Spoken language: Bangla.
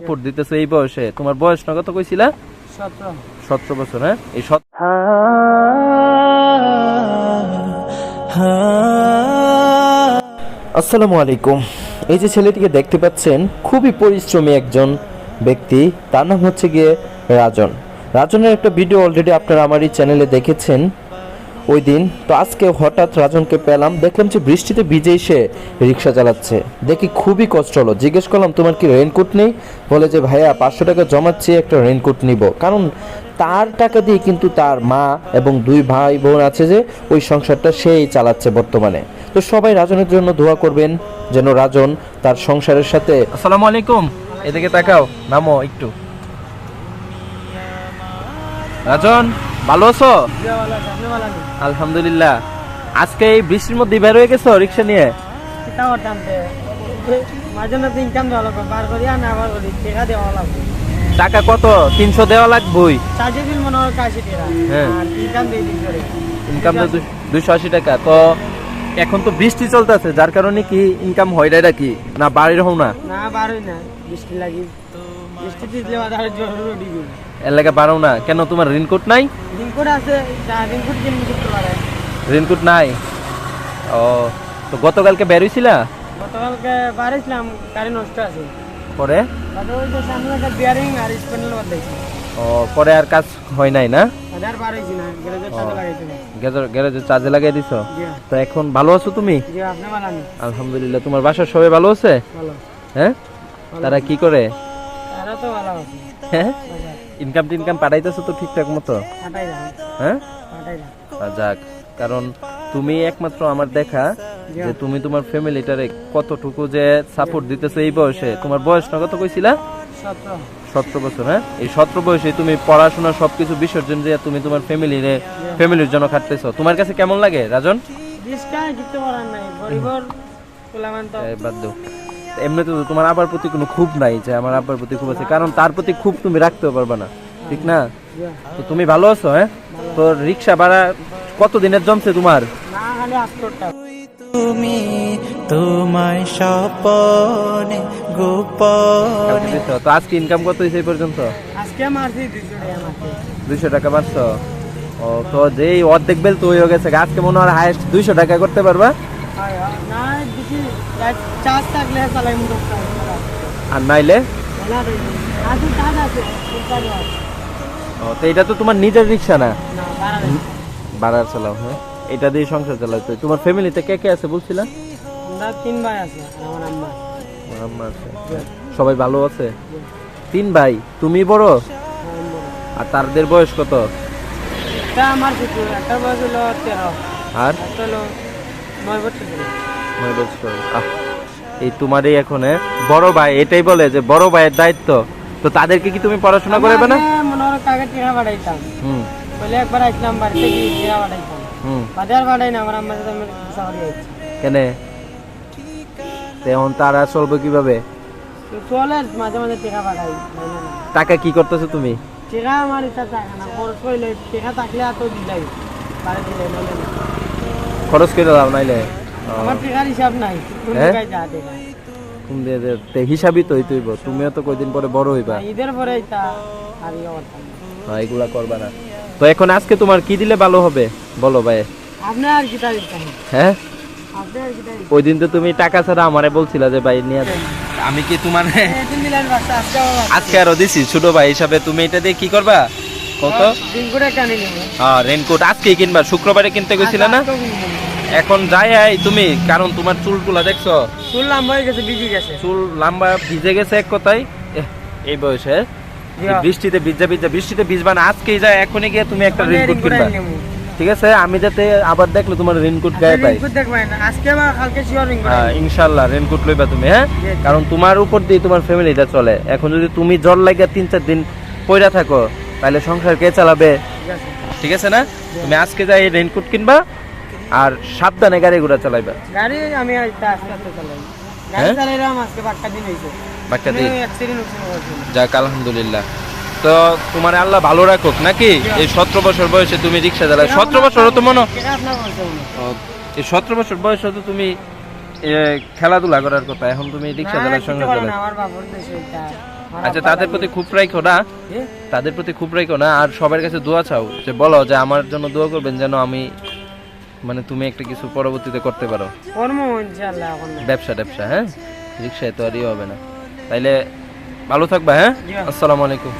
সাপোর্ট দিতেছো এই বয়সে। তোমার বয়স না কত কইছিলা? সতেরো। সতেরো বছর হ্যাঁ? এই সত আসসালামু আলাইকুম। এই যে ছেলেটিকে দেখতে পাচ্ছেন খুবই পরিশ্রমী একজন ব্যক্তি। তার নাম হচ্ছে গিয়ে রাজন। রাজনের একটা ভিডিও অলরেডি আপনারা আমার এই চ্যানেলে দেখেছেন। ওই দিন। তো আজকে হঠাৎ রাজনকে পেলাম, দেখলাম যে বৃষ্টিতে ভিজে সে রিক্সা চালাচ্ছে। দেখি খুবই কষ্ট হলো। জিজ্ঞেস করলাম, তোমার কি রেনকোট নেই? বলে যে, ভাইয়া, পাঁচশো টাকা জমাচ্ছি, একটা রেনকোট নিব। কারণ তার টাকা দিয়ে কিন্তু তার মা এবং দুই ভাই বোন আছে যে, ওই সংসারটা সেই চালাচ্ছে বর্তমানে। তো সবাই রাজনের জন্য দোয়া করবেন যেন রাজন তার সংসারের সাথে আসসালামু আলাইকুম। এদিকে তাকাও, নামো একটু। রাজন! ভালো আছো? আলহামদুলিল্লাহ। আজকে এই বৃষ্টির মধ্যে বের হয়ে গেছো রিক্সা নিয়ে? টাকা দেওয়া লাগবে। টাকা কত? তিনশো দেওয়া লাগবই। ইনকাম তো দুইশো আশি টাকা। তো এখন তো বৃষ্টি চলতেছে যার কারণে কি ইনকাম হয় না কি না বাড়ির হও না? না বারোই না বৃষ্টি লাগি বৃষ্টি এলাকা বাড়াও না। কেন তোমার রেনকোট নাই? আছে করতে পারে? রেনকোট নাই? ও তো গতকালকে বের হইছিলা? গতকালকে বাড়িছিলাম গাড়ি নষ্ট আছে। পরে? সামনে একটা বিয়ারিং আর ও পরে আর কাজ হয় নাই না? হাজার বার হয়েছি না গ্যারেজের চার্জে লাগাইছে না চার্জে লাগিয়ে দিছো? তো এখন ভালো আছো তুমি? জি আপনি ভালো আলহামদুলিল্লাহ তোমার বাসার সবাই ভালো আছে? ভালো। হ্যাঁ? তারা কি করে? তো ভালো আছে। হ্যাঁ? ইনকাম টিনকাম পাঠাইতেছো তো ঠিকঠাক মতো? হ্যাঁ? যাক কারণ তুমি একমাত্র আমার দেখা যে তুমি তোমার ফ্যামিলিটারে কতটুকু যে সাপোর্ট দিতেছো এই বয়সে। তোমার বয়স না কত কইছিলা? সতেরো। বছর হ্যাঁ? এই সতেরো বয়সে তুমি পড়াশোনা সবকিছু বিসর্জন দিয়ে তুমি তোমার ফ্যামিলির ফ্যামিলির জন্য খাটতেছো। তোমার কাছে কেমন লাগে রাজন? বাদ দাও। এমনিতে তো তোমার আব্বার প্রতি কোনো খুব নাই যে আমার আব্বার প্রতি খুব আছে। কারণ তার প্রতি খুব তুমি রাখতেও পারবে না ঠিক না? তো তুমি ভালো আছো হ্যাঁ? তো রিক্সা ভাড়া কত দিনের জমছে তোমার? তুমি তোমায় স্বপনে গোপনে। তো আজকে ইনকাম কত হয়েছে এই পর্যন্ত? আজকে মারছি দুইশো টাকা মারছি। দুইশো টাকা মারছ? ও তো যেই অর্ধেক বেল তো হয়ে গেছে আজকে মনে হয় হাইস্ট দুইশো টাকা করতে পারবা? না বেশি চার্জ থাকলে চালাই মুখ আর নাইলে আজকে চার্জ আছে ফুল চার্জ আছে ও তো এটা তো তোমার নিজের রিক্সা না না বাড়া নেই ভাড়ার চালাও হ্যাঁ এটা দিয়ে সংসার চালাও তোমার ফ্যামিলিতে কে কে আছে বলছিলা তিন ভাই আছে আমার আম্মা আমার আম্মা আছে সবাই ভালো আছে তিন ভাই তুমি বড় আর তাদের বয়স কত? আমার কিছু একটা বয়স হলো তেরো। আর? হলো নয় বছর নয় বছর। এই তোমারই এখন? বড় ভাই এটাই বলে যে বড় ভাইয়ের দায়িত্ব। তো তাদেরকে কি তুমি পড়াশোনা করাবে না? আগে মনে হয় কাকে টিকা পাঠাইতাম হুম। পহলে একবার আসলাম বাড়িতে গিয়ে টিকা পাঠাইতাম হুম। বাজার পাঠাই না আমার আম্মার সাথে আমি শহরে যাচ্ছি কেনে? তেমন তারা চলবে কীভাবে? তো চলে মাঝে মাঝে টিকা পাঠাই টাকা কি করতেছো তুমি? টিকা আমার ইচ্ছা থাকে না খরচ করলে টিকা থাকলে এত দিলাই বাড়ি না। খরচ করে দাও নাইলে। আমার টিকার হিসাব নাই কোন হ্যাঁ? জায়গায় যা টিকা তুমি দিয়ে তে হিসাবই তো হইতেইব তুমিও তো কয়দিন পরে বড় হইবা। ঈদের পরে এটা আর ইয়ে না। এগুলা করবা না। তো এখন আজকে তোমার কি দিলে ভালো হবে? বলো ভাই। হ্যাঁ? ওই দিন তো তুমি টাকা ছাড়া আমারে বলছিলা যে ভাই নিয়ে আমি কি তোমার আজকে আরও দিছি ছোট ভাই হিসাবে তুমি এটা দিয়ে কি করবা? কত? হ্যাঁ রেনকোট। আজকেই কিনবা শুক্রবারে কিনতে গেছিলে না? এখন যাই আই তুমি কারণ তোমার চুলগুলা দেখছ? চুল লম্বা হয়ে গেছে বিজি গেছে। চুল লম্বা ভিজে গেছে এক কথায়। এহ, এই বয়সে বৃষ্টিতে ভিজা ভিজা বৃষ্টিতে ভিজবা না আজকেই যায় এখনই গিয়ে তুমি একটা রেনকোট কিনবা। ঠিক আছে আমি যাতে আবার দেখলে তোমার রেনকোট গায়ে পাই। আজকে হ্যাঁ, ইনশাল্লাহ রেনকোট লইবা তুমি হ্যাঁ. কারণ তোমার উপর দিয়ে তোমার ফ্যামিলিটা চলে। এখন যদি তুমি জ্বর লাগিয়ে তিন চার দিন পয়রা থাকো তাহলে সংসার কে চালাবে? ঠিক আছে। না? তুমি আজকে যাই রেনকোট কিনবা আর সাবধানে গাড়ি ঘোড়া চালাইবা। গাড়ি আমি আস্তে আস্তে চালাই। গাড়ি হ্যাঁ? চালাইলাম আজকে বাক্কা দিন হয়েছে বাচ্চা দিই যাক আলহামদুলিল্লাহ। তো তোমার আল্লাহ ভালো রাখুক নাকি? এই সতেরো বছর বয়সে তুমি রিক্সা সতেরো বছর তো মনে। এই সতেরো বছর বয়সে তো তুমি খেলাধুলা করার কথা। এখন তুমি রিক্সা চালার সঙ্গে আচ্ছা তাদের প্রতি খুব রাইখো না। তাদের প্রতি খুব রাইখো না আর সবার কাছে দোয়া চাও যে বলো যে আমার জন্য দোয়া করবেন যেন আমি মানে তুমি একটা কিছু পরবর্তীতে করতে পারো। ব্যবসা ব্যবসা হ্যাঁ? রিক্সায় তো আর ইয়ে হবে না। তাইলে ভালো থাকবা হ্যাঁ? আসসালামু আলাইকুম।